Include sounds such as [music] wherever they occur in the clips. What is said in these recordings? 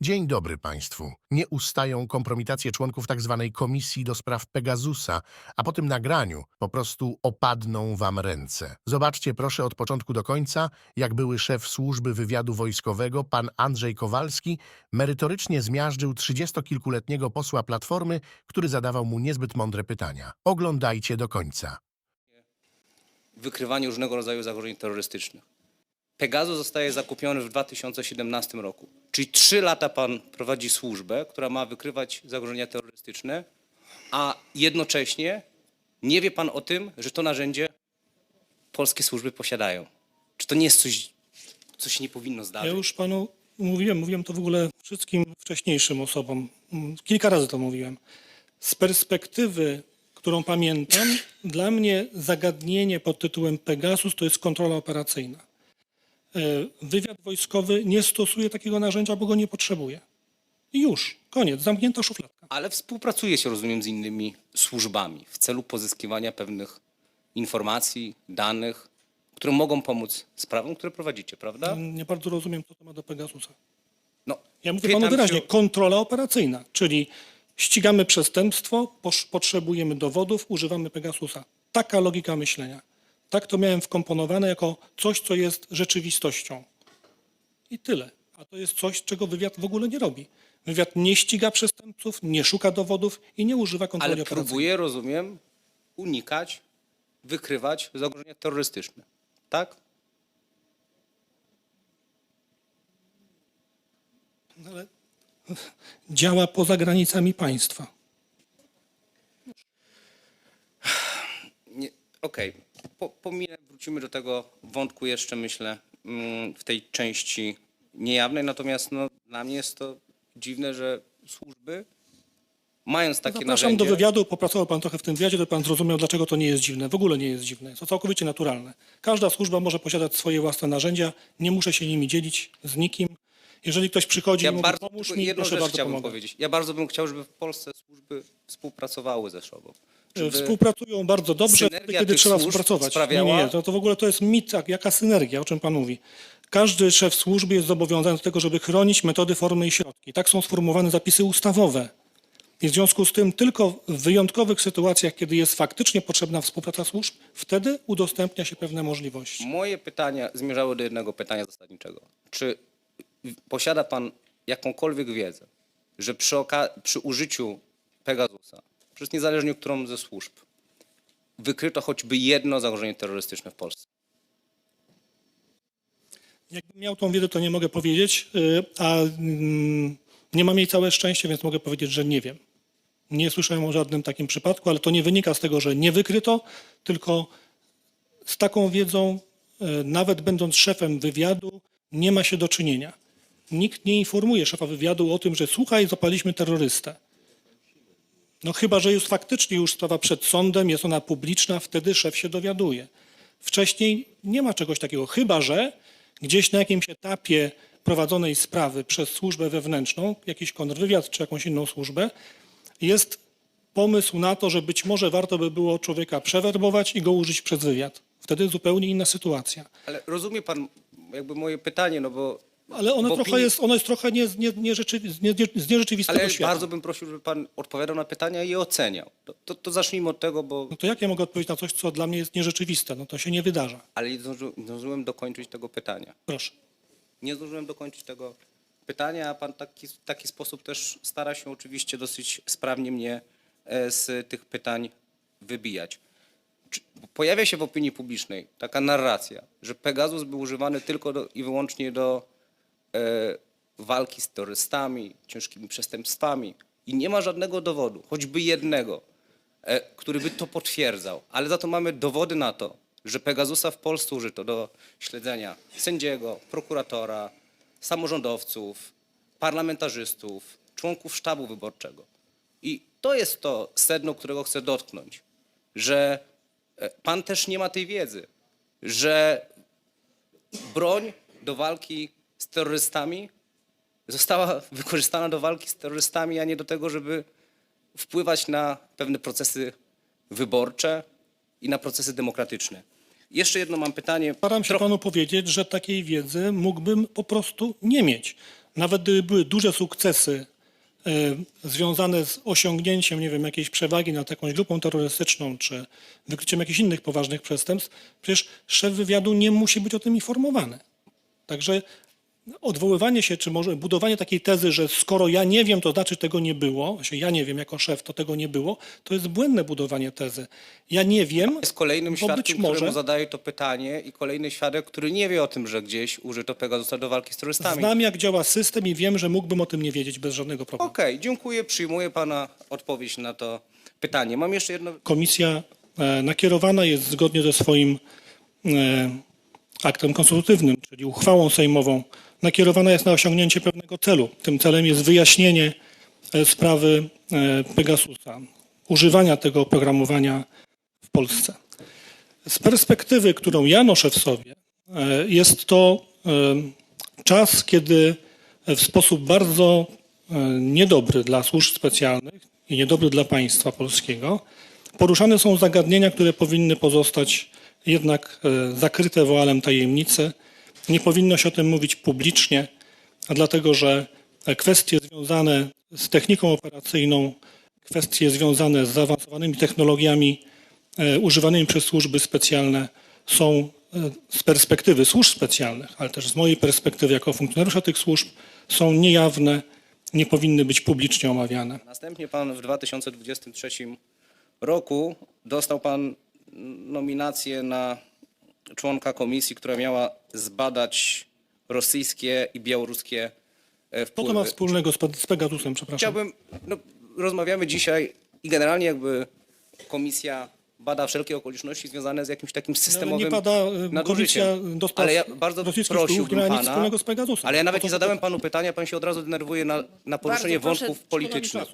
Dzień dobry Państwu. Nie ustają kompromitacje członków tzw. komisji do spraw Pegasusa, a po tym nagraniu po prostu opadną Wam ręce. Zobaczcie proszę od początku do końca, jak były szef służby wywiadu wojskowego, pan Andrzej Kowalski, merytorycznie zmiażdżył trzydziestokilkuletniego posła Platformy, który zadawał mu niezbyt mądre pytania. Oglądajcie do końca. wykrywaniu różnego rodzaju zagrożeń terrorystycznych. Pegasus zostaje zakupiony w 2017 roku. Czyli trzy lata pan prowadzi służbę, która ma wykrywać zagrożenia terrorystyczne, a jednocześnie nie wie pan o tym, że to narzędzie polskie służby posiadają. Czy to nie jest coś, co się nie powinno Ja zdarzyć? już panu mówiłem, mówiłem to w ogóle wszystkim wcześniejszym osobom. Mm, Kilka razy to mówiłem. Z perspektywy, którą pamiętam, dla mnie zagadnienie pod tytułem Pegasus to jest kontrola operacyjna. E, Wywiad wojskowy nie stosuje takiego narzędzia, bo go nie potrzebuje. I już, koniec, zamknięta szufladka. Ale współpracuje się, rozumiem, z innymi służbami w celu pozyskiwania pewnych informacji, danych, które mogą pomóc sprawom, które prowadzicie, prawda? Nie bardzo rozumiem, co to ma do Pegasusa. No, Ja mówię panu wyraźnie, się- kontrola operacyjna, czyli ścigamy przestępstwo, potrzebujemy dowodów, używamy Pegasusa. Taka logika myślenia. Tak to miałem wkomponowane jako coś, co jest rzeczywistością. I tyle. A to jest coś, czego wywiad w ogóle nie robi. Wywiad nie ściga przestępców, nie szuka dowodów i nie używa kontroli Ale operacyjnej. próbuje, rozumiem, unikać, wykrywać zagrożenia terrorystyczne. Tak? Ale [laughs] działa poza granicami państwa. Nie- Okej. Po, pominę, wrócimy do tego wątku jeszcze, myślę, mm, w tej części niejawnej. Natomiast no, dla mnie jest to dziwne, że służby, mając takie Zapraszam narzędzie... do wywiadu, popracował pan trochę w tym wywiadzie, to pan zrozumiał, dlaczego to nie jest dziwne. W ogóle nie jest dziwne. Jest to całkowicie naturalne. Każda służba może posiadać swoje własne narzędzia, nie muszę się nimi dzielić z nikim. Jeżeli ktoś przychodzi Ja i mówi, bardzo, pomóż mi, proszę bardzo, chciałbym pomogę. powiedzieć. Ja bardzo bym chciał, żeby w Polsce służby współpracowały ze sobą. Żeby- Współpracują bardzo dobrze, synergia wtedy, kiedy trzeba współpracować. sprawiała- Nie, nie, to, to w ogóle to jest mit, jak, jaka synergia, o czym pan mówi. Każdy szef służby jest zobowiązany do tego, żeby chronić metody, formy i środki. Tak są sformułowane zapisy ustawowe. I w związku z tym tylko w wyjątkowych sytuacjach, kiedy jest faktycznie potrzebna współpraca służb, wtedy udostępnia się pewne możliwości. Moje pytania zmierzały do jednego pytania zasadniczego. Czy posiada pan jakąkolwiek wiedzę, że przy, przy użyciu Pegasusa, przez niezależnie którą ze służb, wykryto choćby jedno zagrożenie terrorystyczne w Polsce? Jakbym miał tą wiedzę, to nie mogę powiedzieć, y, a mm, nie mam jej całe szczęście, więc mogę powiedzieć, że nie wiem. Nie słyszałem o żadnym takim przypadku, ale to nie wynika z tego, że nie wykryto, tylko z taką wiedzą, y, nawet będąc szefem wywiadu, nie ma się do czynienia. Nikt nie informuje szefa wywiadu o tym, że słuchaj, zapaliśmy terrorystę. No chyba, że jest faktycznie już sprawa przed sądem, jest ona publiczna, wtedy szef się dowiaduje. Wcześniej nie ma czegoś takiego, chyba że gdzieś na jakimś etapie prowadzonej sprawy przez służbę wewnętrzną, jakiś kontrwywiad czy jakąś inną służbę, jest pomysł na to, że być może warto by było człowieka przewerbować i go użyć przez wywiad. Wtedy zupełnie inna sytuacja. Ale rozumie pan jakby moje pytanie, no bo... Ale ono w trochę opinii- jest, ono jest trochę nie, nie, nie rzeczy, z, nie, z nierzeczywistego Ale świata. bardzo bym prosił, żeby pan odpowiadał na pytania i je oceniał. To, to, to zacznijmy od tego, bo... No to jak ja mogę odpowiedzieć na coś, co dla mnie jest nierzeczywiste? No to się nie wydarza. Ale nie zdąży- nie zdążyłem dokończyć tego pytania. Proszę. Nie zdążyłem dokończyć tego pytania, a pan taki, w taki sposób też stara się oczywiście dosyć sprawnie mnie e, z tych pytań wybijać. Czy, pojawia się w opinii publicznej taka narracja, że Pegasus był używany tylko do, i wyłącznie do walki z terrorystami, ciężkimi przestępstwami i nie ma żadnego dowodu, choćby jednego, e, który by to potwierdzał. Ale za to mamy dowody na to, że Pegasusa w Polsce użyto do śledzenia sędziego, prokuratora, samorządowców, parlamentarzystów, członków sztabu wyborczego. I to jest to sedno, którego chcę dotknąć, że e, pan też nie ma tej wiedzy, że broń do walki z terrorystami została wykorzystana do walki z terrorystami, a nie do tego, żeby wpływać na pewne procesy wyborcze i na procesy demokratyczne. Jeszcze jedno mam pytanie. Staram się Trochę- panu powiedzieć, że takiej wiedzy mógłbym po prostu nie mieć. nawet gdyby były duże sukcesy e, związane z osiągnięciem, nie wiem, jakiejś przewagi nad jakąś grupą terrorystyczną, czy wykryciem jakichś innych poważnych przestępstw, przecież szef wywiadu nie musi być o tym informowany. Także odwoływanie się, czy może budowanie takiej tezy, że skoro ja nie wiem, to znaczy tego nie było, znaczy ja nie wiem jako szef, to tego nie było, to jest błędne budowanie tezy. Ja nie wiem, Jest kolejnym świadkiem, być może któremu zadaje to pytanie i kolejny świadek, który nie wie o tym, że gdzieś użyto Pegasusa do walki z terrorystami. znam jak działa system i wiem, że mógłbym o tym nie wiedzieć bez żadnego problemu. Okej, dziękuję, przyjmuję pana odpowiedź na to pytanie. Mam jeszcze jedno Komisja e, nakierowana jest zgodnie ze swoim e, aktem konsultatywnym, czyli uchwałą sejmową, nakierowana jest na osiągnięcie pewnego celu. Tym celem jest wyjaśnienie e, sprawy e, Pegasusa, używania tego oprogramowania w Polsce. Z perspektywy, którą ja noszę w sobie, e, jest to czas, kiedy w sposób bardzo niedobry dla służb specjalnych i niedobry dla państwa polskiego poruszane są zagadnienia, które powinny pozostać jednak zakryte woalem tajemnicy. Nie powinno się o tym mówić publicznie, a dlatego że kwestie związane z techniką operacyjną, kwestie związane z zaawansowanymi technologiami e, używanymi przez służby specjalne są e, z perspektywy służb specjalnych, ale też z mojej perspektywy jako funkcjonariusza tych służb są niejawne, nie powinny być publicznie omawiane. Następnie pan w 2023 roku dostał pan nominację na członka komisji, która miała zbadać rosyjskie i białoruskie e, Co to ma wpływy. wspólnego z, z Pegasusem, przepraszam? Chciałbym, no, rozmawiamy dzisiaj i generalnie jakby komisja bada wszelkie okoliczności związane z jakimś takim systemowym nie pada, e, nadużyciem. komisja do spraw Ale ja bardzo prosiłbym ma nic pana, wspólnego z Pegasusem. ale ja nawet nie zadałem panu pytania, pan się od razu denerwuje na, na poruszenie Bardzo proszę, wątków mi politycznych.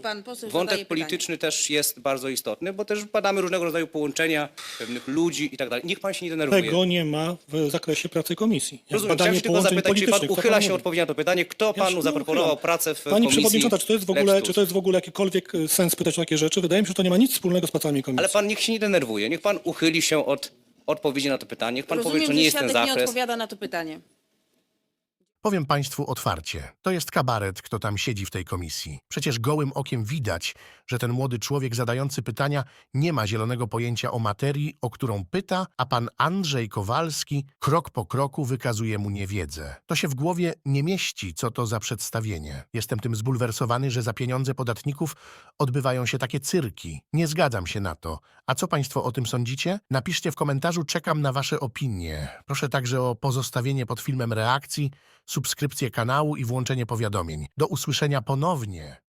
Wątek pytanie. polityczny też jest bardzo istotny, bo też badamy różnego rodzaju połączenia pewnych ludzi i tak dalej. Niech pan się nie denerwuje. Tego nie ma w zakresie pracy komisji. Rozumiem, chciałem badanie się tylko zapytać, czy pan uchyla się odpowiedzi na to pytanie, kto panu zaproponował uchylam. pracę w Pani komisji przewodnicząca, czy to jest w ogóle, czy to jest w ogóle jakikolwiek e, sens pytać o takie rzeczy? Wydaje mi się, że to nie ma nic wspólnego z pracami komisji. Ale pan niech się nie denerwuje. Niech pan uchyli się od odpowiedzi na to pytanie. Niech pan Rozumiem, powie, czy że nie jest ten świadek nie zakres. odpowiada na to pytanie. Powiem Państwu otwarcie, to jest kabaret, kto tam siedzi w tej komisji. Przecież gołym okiem widać, że ten młody człowiek zadający pytania nie ma zielonego pojęcia o materii, o którą pyta, a pan Andrzej Kowalski krok po kroku wykazuje mu niewiedzę. To się w głowie nie mieści, co to za przedstawienie. Jestem tym zbulwersowany, że za pieniądze podatników odbywają się takie cyrki. Nie zgadzam się na to. A co Państwo o tym sądzicie? Napiszcie w komentarzu, czekam na Wasze opinie. Proszę także o pozostawienie pod filmem reakcji, subskrypcję kanału i włączenie powiadomień. Do usłyszenia ponownie.